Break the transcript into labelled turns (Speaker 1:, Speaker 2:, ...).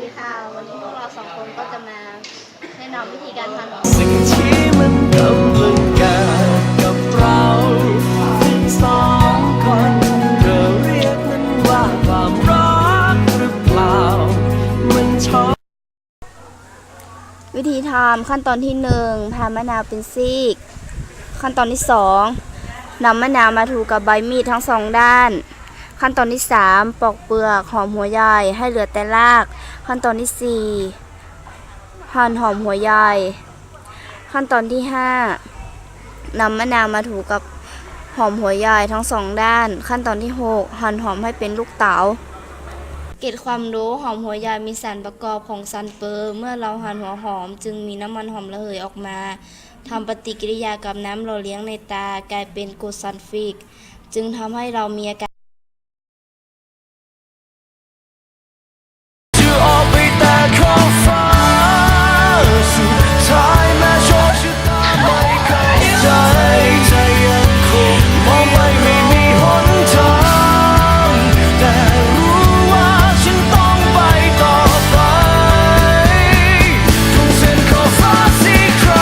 Speaker 1: ดีค่ะ วันนี้พวกเราสองคนก็จะมาแนะนำวิธีการทาน
Speaker 2: สิ่งที่มันกำลังเกิดกับเราสองคนเราเรียกมันว่าความรักหรือเปล่า มันชอบ
Speaker 1: วิธีทำขั้นตอนที่หนึ่งพามะนาวเป็นซีก ขั้นตอนที่สองนำมะนาวมาถูกับใบมีดทั้งสองด้าน ขั้นตอนที่สามปอกเปลือกหอมหัวใหญ่ให้เหลือแต่ราก ขั้นตอนที่สี่หั่นหอมหัวใหญ่ ขั้นตอนที่ห้านำมะนาวมาถูกับหอมหัวใหญ่ทั้งสองด้าน ขั้นตอนที่หกหั่นหอมให้เป็นลูกเต๋าเกร็ดความรู้หอมหัวใหญ่มีสารประกอบของซันเปอร์เมื่อเราหั่นหัวหอมจึงมีน้ำมันหอมระเหยออกมาทำปฏิกิริยากับน้ำหล่อเลี้ยงในตากลายเป็นกรดซัลฟิก จึงทำให้เรามีอาการ